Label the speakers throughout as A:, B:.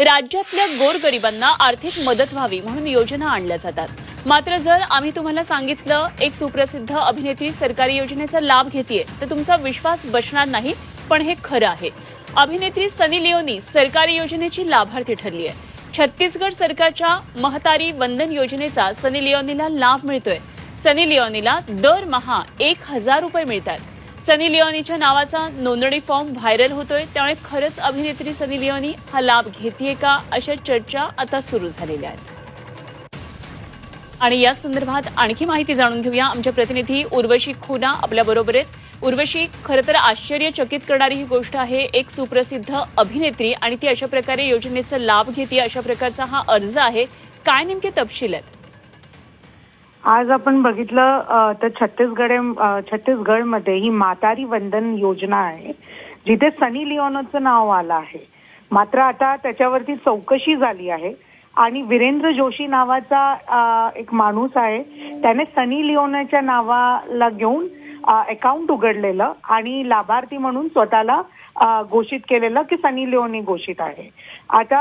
A: राज्यातल्या गोरगरिबांना आर्थिक मदत व्हावी म्हणून योजना आणल्या जातात. मात्र जर आम्ही तुम्हाला सांगितलं एक सुप्रसिद्ध अभिनेत्री सरकारी योजनेचा लाभ घेतेय तर तुमचा विश्वास बसणार नाही पण हे खरं आहे. अभिनेत्री सनी लिओनी सरकारी योजनेची लाभार्थी ठरली आहे छत्तीसगड सरकारच्या महतारी वंदन योजनेचा सनी लिओनीला लाभ मिळतोय. सनी लिओनीला दरमहा एक हजार रुपये मिळतात. सनी लिओनीच्या नावाचा नोंदणी फॉर्म व्हायरल होतोय. त्यामुळे खरंच अभिनेत्री सनी लिओनी हा लाभ घेतेय का? अशा चर्चा आता सुरू झालेल्या आहेत. आणि या संदर्भात आणखी माहिती जाणून घेऊया. आमच्या प्रतिनिधी उर्वशी खुना आपल्या बरोबर आहेत. उर्वशी खरं तर आश्चर्यचकित करणारी ही गोष्ट आहे. एक सुप्रसिद्ध अभिनेत्री आणि ती अशा प्रकारे योजनेचा लाभ घेते अशा प्रकारचा हा अर्ज आहे. काय नेमके तपशील आहेत?
B: आज आपण बघितलं तर छत्तीसगड छत्तीसगडमध्ये ही म्हातारी वंदन योजना आहे जिथे सनी लिओनचं नाव आलं आहे. मात्र आता त्याच्यावरती चौकशी झाली आहे आणि वीरेंद्र जोशी नावाचा एक माणूस आहे त्याने सनी लिओनाच्या नावाला घेऊन अकाउंट उघडलेलं आणि लाभार्थी म्हणून स्वतःला घोषित केलेलं की सनी लिओनी घोषित आहे. आता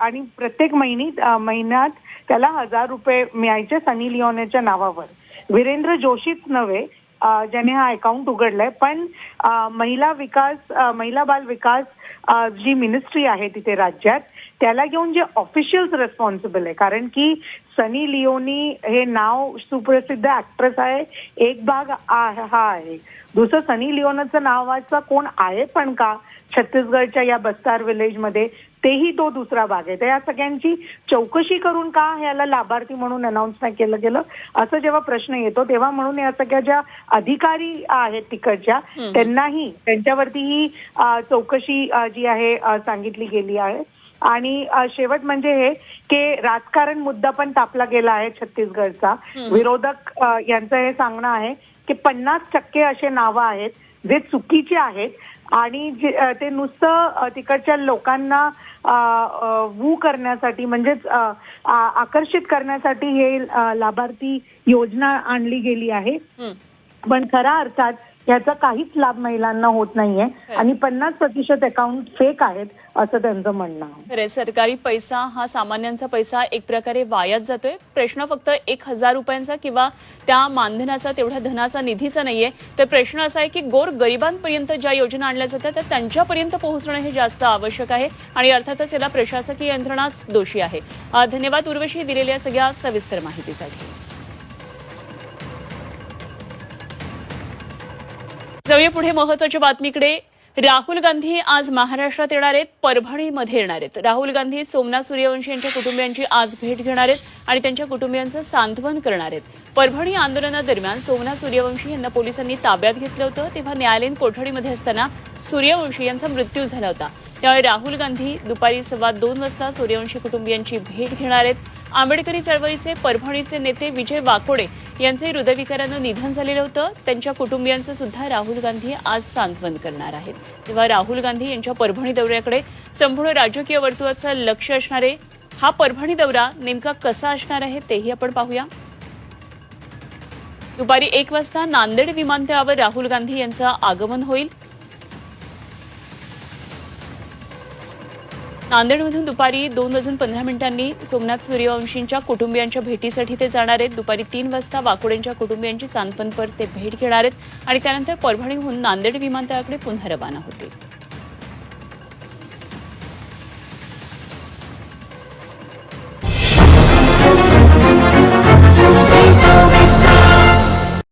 B: आणि प्रत्येक महिनी महिन्यात त्याला हजार रुपये मिळायचे सनी लिओनेच्या नावावर. वीरेंद्र जोशीच नव्हे ज्याने हा अकाउंट उघडलाय. पण महिला विकास महिला बाल विकास जी मिनिस्ट्री आहे तिथे राज्यात त्याला घेऊन जे ऑफिशियल्स रेस्पॉन्सिबल आहे. कारण की सनी लिओनी हे नाव सुप्रसिद्ध ऍक्ट्रेस आहे. एक भाग हा आहे. दुसरं सनी लिओनचं नावाचा कोण आहे पण का? छत्तीसगडच्या या बस्तार विलेजमध्ये तेही तो दुसरा भाग आहे. तर या सगळ्यांची चौकशी करून का ह्याला लाभार्थी म्हणून अनाऊन्स नाही केलं गेलं? असं जेव्हा प्रश्न येतो तेव्हा म्हणून या सगळ्या ज्या अधिकारी आहेत तिकडच्या त्यांनाही त्यांच्यावरती ही चौकशी जी आहे सांगितली गेली आहे. आणि शेवट म्हणजे हे की राजकारण मुद्दा पण तापला गेला आहे छत्तीसगडचा. विरोधक यांचं हे सांगणं आहे की पन्नास टक्के असे नावं आहेत जे चुकीचे आहेत आणि ते नुसतं तिकडच्या लोकांना वू करण्यासाठी म्हणजेच आकर्षित करण्यासाठी हे लाभार्थी योजना आणली गेली आहे. पण खऱ्या अर्थात याचा काहीच लाभ महिलांना होत नाहीये. आणि पन्नास प्रतिशत अकाउंट फेक आहेत असं त्यांचं म्हणणं आहे.
A: खरे सरकारी पैसा हा सामान्यांचा पैसा एक प्रकारे वायात जातोय. प्रश्न फक्त एक हजार रुपयांचा किंवा त्या मानधनाचा तेवढ्या धनाचा निधीचा नाहीये. तर प्रश्न असा आहे की गोर गरिबांपर्यंत ज्या योजना आणल्या जातात त्या त्यांच्यापर्यंत पोहोचणं हे जास्त आवश्यक आहे. आणि अर्थातच याला प्रशासकीय यंत्रणाच दोषी आहे. धन्यवाद उर्वशी दिलेल्या सगळ्या सविस्तर माहितीसाठी. जाऊया पुढे महत्त्वाच्या बातमीकडे. राहुल गांधी आज महाराष्ट्रात येणार आहेत परभणीमध्ये येणार आहेत. राहुल गांधी सोमनाथ सूर्यवंशी यांच्या कुटुंबियांची आज भेट घेणार आहेत आणि त्यांच्या कुटुंबियांचं सांत्वन करणार आहेत. परभणी आंदोलनादरम्यान सोमनाथ सूर्यवंशी यांना पोलिसांनी ताब्यात घेतलं होतं तेव्हा न्यायालयीन कोठडीमध्ये असताना सूर्यवंशी यांचा मृत्यू झाला होता. त्यामुळे राहुल गांधी दुपारी सव्वा दोन वाजता सूर्यवंशी कुटुंबियांची भेट घेणार आहेत. आंबेडकरी चळवळीचे परभणीचे नेते विजय वाकोडे यांचे हृदयविकारानं निधन झालेलं होतं. त्यांच्या कुटुंबियांचं सुद्धा राहुल गांधी आज सांत्वन करणार आहेत. तेव्हा राहुल गांधी यांच्या परभणी दौऱ्याकडे संपूर्ण राजकीय वर्तुळाचं लक्ष असणारे हा परभणी दौरा नेमका कसा असणार आहे तेही आपण पाहूया. दुपारी एक वाजता नांदेड विमानतळावर राहुल गांधी यांचं आगमन होईल. नांदेडमधून दुपारी दोन वाजून पंधरा मिनिटांनी सोमनाथ सूर्यवंशींच्या कुटुंबियांच्या भेटीसाठी ते जाणार आहेत. दुपारी तीन वाजता वाकोडेंच्या कुटुंबियांची सांत्वनपर ते भेट घेणार आहेत. आणि त्यानंतर परभणीहून नांदेड विमानतळाकडे पुन्हा रवाना होतील.